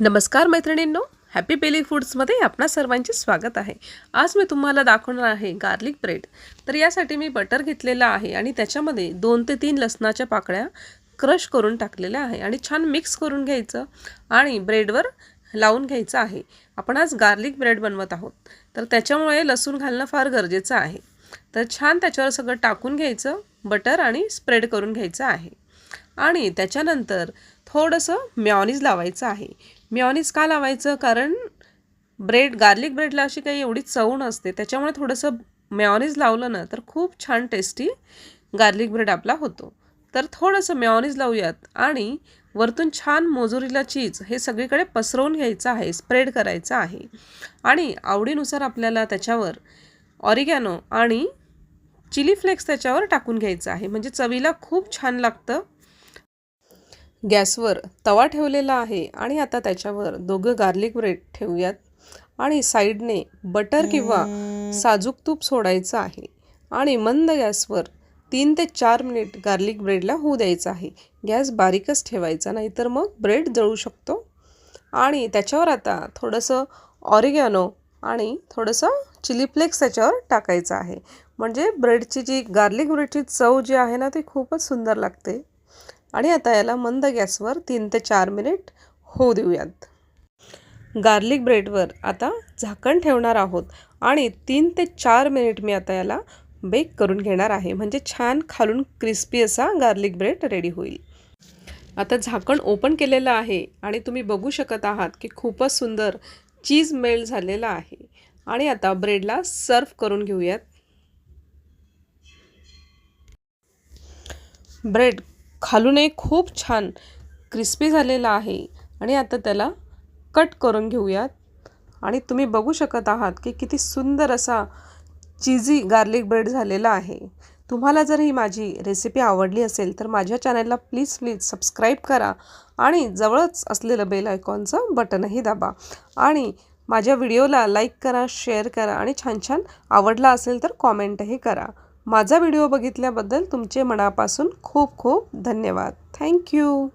नमस्कार मैत्रिणींनो happy Bailey फूड्समध्ये आपणा सर्वांचे स्वागत आहे. आज मी तुम्हाला दाखवणार आहे गार्लिक ब्रेड तर यासाठी मी बटर घेतलेलं आहे आणि त्याच्यामध्ये दोन ते तीन लसणाच्या पाकळ्या क्रश करून टाकलेल्या आहे आणि छान मिक्स करून घ्यायचं आणि ब्रेडवर लावून घ्यायचं आहे. आपण आज गार्लिक ब्रेड बनवत आहोत. तर त्याच्यामुळे लसूण घालणं फार गरजेचं आहे. तर छान त्याच्यावर सगळं टाकून घ्यायचं बटर आणि स्प्रेड करून घ्यायचं आहे. आणि त्याच्यानंतर थोडंसं म्यॉनीज लावायचं आहे. म्यॉनीज का लावायचं? कारण ब्रेड गार्लिक ब्रेडला अशी काही एवढी चव नसते. त्याच्यामुळे थोडंसं म्यॉनीज लावलं ना तर खूप छान टेस्टी गार्लिक ब्रेड आपला होतो. तर थोडंसं म्यॉनीज लावूयात आणि वरतून छान मोजुरीला चीज हे सगळीकडे पसरवून घ्यायचं आहे स्प्रेड करायचं आहे. आणि आवडीनुसार आपल्याला त्याच्यावर ऑरिगॅनो आणि चिली फ्लेक्स त्याच्यावर टाकून घ्यायचं आहे. म्हणजे चवीला खूप छान लागतं गॅसवर तवा ठेवलेला आहे आणि आता त्याच्यावर दोघं गार्लिक ब्रेड ठेवूयात. आणि साईडने बटर किंवा साजूक तूप सोडायचं आहे. आणि मंद गॅसवर तीन ते चार मिनिट गार्लिक ब्रेडला होऊ द्यायचं आहे. गॅस बारीकच ठेवायचा नाहीतर मग ब्रेड जळू शकतो. आणि त्याच्यावर आता थोडंसं ऑरिगॅनो आणि थोडंसं चिली फ्लेक्स त्याच्यावर टाकायचं आहे. म्हणजे ब्रेडची जी गार्लिक ब्रेडची चव जी आहे ना ती खूपच सुंदर लागते. आणि आता याला मंद गॅसवर तीन ते चार मिनिट होऊ देऊयात. गार्लिक ब्रेडवर आता झाकण ठेवणार आहोत आणि तीन ते चार मिनिट मी आता याला बेक करून घेणार आहे. म्हणजे छान खालून क्रिस्पी असा गार्लिक ब्रेड रेडी होईल. आता झाकण ओपन केलेलं आहे आणि तुम्ही बघू शकत आहात की खूपच सुंदर चीज मेल्ट झालेला आहे. आणि आता ब्रेडला सर्व करून घेऊयात. ब्रेड खालूनही खूप छान क्रिस्पी झालेला आहे. आणि आता त्याला कट करून घेऊयात. आणि तुम्ही बघू शकत आहात की किती सुंदर असा चीझी गार्लिक ब्रेड झालेला आहे. तुम्हाला जर ही माझी रेसिपी आवडली असेल तर माझ्या चॅनलला प्लीज प्लीज सबस्क्राईब करा आणि जवळच असलेलं बेल आयकॉनचं बटनही दाबा. आणि माझ्या व्हिडिओला लाईक करा शेअर करा आणि छान छान आवडला असेल तर कॉमेंटही करा. माझा व्हिडिओ बघितल्याबद्दल तुमचे मनापासून खूप खूप धन्यवाद. थँक्यू.